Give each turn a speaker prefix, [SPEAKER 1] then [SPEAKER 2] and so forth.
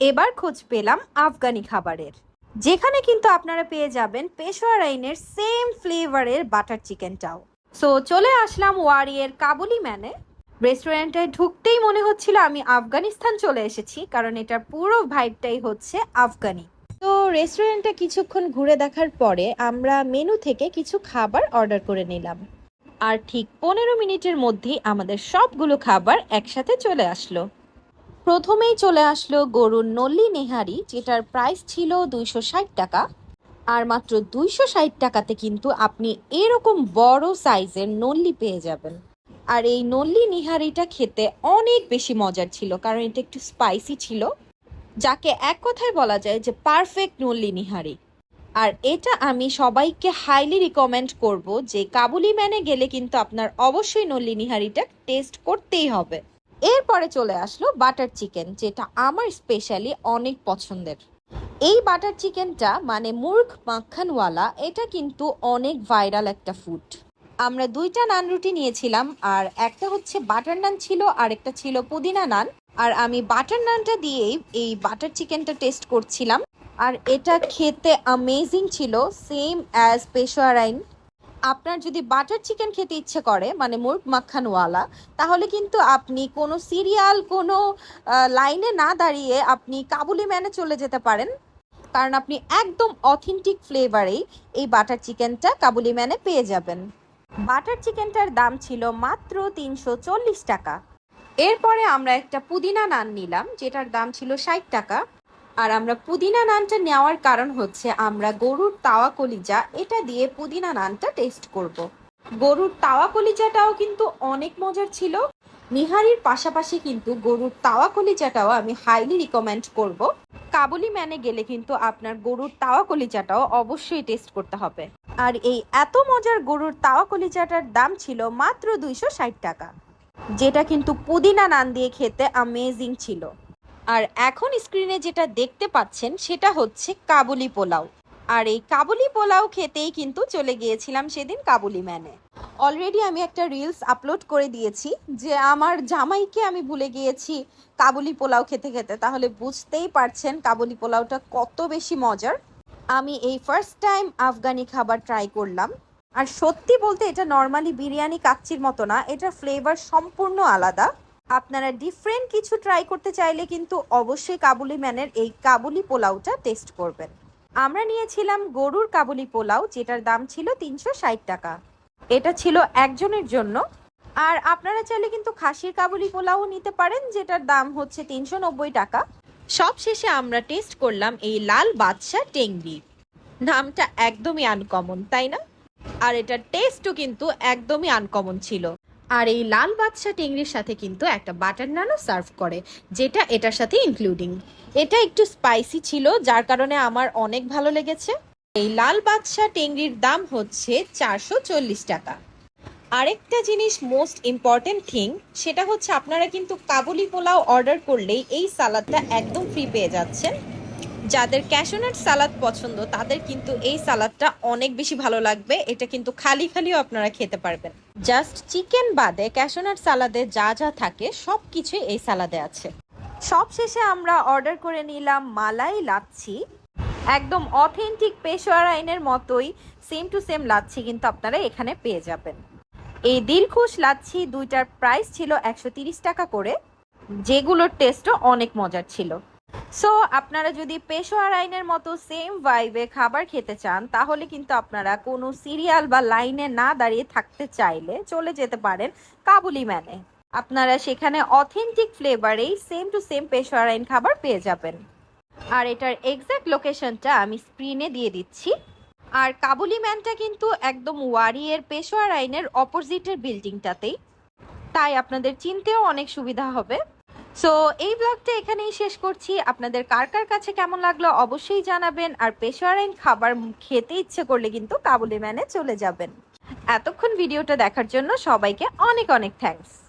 [SPEAKER 1] এবার খোঁজ পেলাম আফগানি খাবারের। যেখানে কিন্তু আপনারা পেয়ে যাবেন পেশোয়ার আইনের সেম ফ্লেভারের বাটার চিকেনটাও সো চলে আসলাম ওয়ারিয়ের কাবুলি ম্যানে। রেস্টুরেন্টে ঢুকতেই মনে হচ্ছিল আমি আফগানিস্তান চলে এসেছি, কারণ এটার পুরো ভাইবটাই হচ্ছে আফগানি। তো রেস্টুরেন্টে কিছুক্ষণ ঘুরে দেখার পরে আমরা মেনু থেকে কিছু খাবার অর্ডার করে নিলাম। আর ঠিক পনেরো মিনিটের মধ্যেই আমাদের সবগুলো খাবার একসাথে চলে আসলো। প্রথমেই চলে আসলো গরুর নল্লি নেহারি, যেটার প্রাইস ছিল দুইশো ষাট টাকা। আর মাত্র দুইশো ষাট টাকাতে কিন্তু আপনি এরকম বড় সাইজের নল্লি পেয়ে যাবেন। আর এই নল্লি নিহারিটা খেতে অনেক বেশি মজার ছিল, কারণ এটা একটু স্পাইসি ছিল, যাকে এক কথায় বলা যায় যে পারফেক্ট নল্লি নিহারি। আর এটা আমি সবাইকে হাইলি রিকমেন্ড করব যে কাবুলি ম্যানে গেলে কিন্তু আপনার অবশ্যই নল্লি নিহারিটা টেস্ট করতেই হবে। এরপরে চলে আসলো বাটার চিকেন, যেটা আমার স্পেশালি অনেক পছন্দের। এই বাটার চিকেনটা মানে মুর্গ মাখানওয়ালা, এটা কিন্তু অনেক ভাইরাল একটা ফুড আমরা দুইটা নান রুটি নিয়েছিলাম, আর একটা হচ্ছে বাটার নান ছিল, আর একটা ছিল পুদিনা নান। আর আমি বাটার নানটা দিয়েই এই বাটার চিকেনটা টেস্ট করছিলাম। আর এটা খেতে আমেজিং ছিল সেম অ্যাজ পেশোয়ারাইন আপনার যদি বাটার চিকেন খেতে ইচ্ছে করে মানে মুর্গ মাখানওয়ালা, তাহলে কিন্তু আপনি কোনো সিরিয়াল কোনো লাইনে না দাঁড়িয়ে আপনি কাবুলি ম্যানে চলে যেতে পারেন। কারণ আপনি একদম অথেন্টিক ফ্লেভারেই এই বাটার চিকেনটা কাবুলি ম্যানে পেয়ে যাবেন। বাটার চিকেনটার দাম ছিল মাত্র তিনশো চল্লিশ টাকা। এরপরে আমরা একটা পুদিনা নান নিলাম, যেটার দাম ছিল ষাট টাকা। আর আমরা পুদিনা নানটা নেওয়ার কারণ হচ্ছে আমরা গরুর তাওয়া কলিজা এটা দিয়ে পুদিনা নানটা টেস্ট করব। গরুর তাওয়া কলিজাটাও কিন্তু অনেক মজার ছিল নিহারির পাশাপাশি কিন্তু গরুর তাওয়া কলিজাটাও আমি হাইলি রিকমেন্ড করব। কাবুলি ম্যানে গেলে কিন্তু আপনার গরুর তাওয়া কলিজাটাও অবশ্যই টেস্ট করতে হবে আর এই এত মজার গরুর তাওয়া কলিজাটার দাম ছিল মাত্র দুইশো ষাট টাকা যেটা কিন্তু পুদিনা নান দিয়ে খেতে আমেজিং ছিল আর এখন স্ক্রিনে যেটা দেখতে পাচ্ছেন, সেটা হচ্ছে কাবুলি পোলাও। আর এই কাবুলি পোলাও খেতেই কিন্তু চলে গিয়েছিলাম সেদিন কাবুলি ম্যানে। অলরেডি আমি একটা রিলস আপলোড করে দিয়েছি যে আমার জামাইকে আমি ভুলে গিয়েছি কাবুলি পোলাও খেতে খেতে। তাহলে বুঝতেই পারছেন কাবুলি পোলাওটা কত বেশি মজার। আমি এই ফার্স্ট টাইম আফগানি খাবার ট্রাই করলাম। আর সত্যি বলতে এটা নর্মালি বিরিয়ানি কাচ্চির মতো না, এটার ফ্লেভার সম্পূর্ণ আলাদা। আপনারা ডিফারেন্ট কিছু ট্রাই করতে চাইলে কিন্তু অবশ্যই কাবুলি ম্যানের এই কাবুলি পোলাওটা টেস্ট করবেন। আমরা নিয়েছিলাম গরুর কাবুলি পোলাও, যেটার দাম ছিল তিনশো ষাট টাকা। এটা ছিল একজনের জন্য। আর আপনারা চাইলে কিন্তু খাসির কাবুলি পোলাও নিতে পারেন, যেটার দাম হচ্ছে তিনশো নব্বই টাকা। সব শেষে আমরা টেস্ট করলাম এই লাল বাদশা টেংরি নামটা একদমই আনকমন তাই না? আর এটার টেস্টও কিন্তু একদমই আনকমন ছিল। আর এই লাল বাদশা টেংরির সাথে কিন্তু একটা বাটার নানও সার্ভ করে, যেটা এটার সাথে ইনক্লুডিং এটা একটু স্পাইসি ছিল, যার কারণে আমার অনেক ভালো লেগেছে। এই লাল বাদশা টেংরির দাম হচ্ছে চারশো চল্লিশ টাকা। আরেকটা জিনিস মোস্ট ইম্পর্টেন্ট থিং সেটা হচ্ছে আপনারা কিন্তু কাবুলি পোলাও অর্ডার করলেই এই সালাদটা একদম ফ্রি পেয়ে যাচ্ছেন। যাদের ক্যাশোনাট সালাদ পছন্দ, তাদের কিন্তু এই সালাদটা অনেক বেশি ভালো লাগবে। এটা কিন্তু খালি খালিও আপনারা খেতে পারবেন। জাস্ট চিকেন বাদে ক্যাশোনাট সালাদে যা যা থাকে সব কিছুই এই সালাদে আছে। সব শেষে আমরা অর্ডার করে নিলাম মালাই লাচ্ছি। একদম অথেন্টিক পেশোয়ার আইনের মতোই সেম টু সেম লাচ্ছি কিন্তু আপনারা এখানে পেয়ে যাবেন। এই দিলখুশ লাচ্ছি দুইটার প্রাইস ছিল একশো টাকা করে, যেগুলোর টেস্টও অনেক মজার ছিল। সো আপনারা যদি পেশোয়ার আইনের মতো সেম ভাইবে খাবার খেতে চান, তাহলে কিন্তু আপনারা কোনো সিরিয়াল বা লাইনে না দাঁড়িয়ে থাকতে চাইলে চলে যেতে পারেন কাবুলি ম্যানে। আপনারা সেখানে অথেন্টিক ফ্লেভারেই সেম টু সেম পেশোয়ার আইন খাবার পেয়ে যাবেন। আর এটার এক্স্যাক্ট লোকেশনটা আমি স্ক্রিনে দিয়ে দিচ্ছি। আর কাবুলি ম্যানটা কিন্তু একদম ওয়ারিয়ের পেশোয়ার আইনের অপোজিটের বিল্ডিংটাতেই তাই আপনাদের চিনতেও অনেক সুবিধা হবে। সো এই ব্লগটা এখানেই শেষ করছি। আপনাদের কার কার কাছে কেমন লাগল অবশ্যই জানাবেন। আর পেশোয়ারাইন খাবার খেতে ইচ্ছে করলে কিন্তু কাবুলি ম্যানে চলে যাবেন। এতক্ষণ ভিডিওটা দেখার জন্য সবাইকে অনেক অনেক থ্যাঙ্কস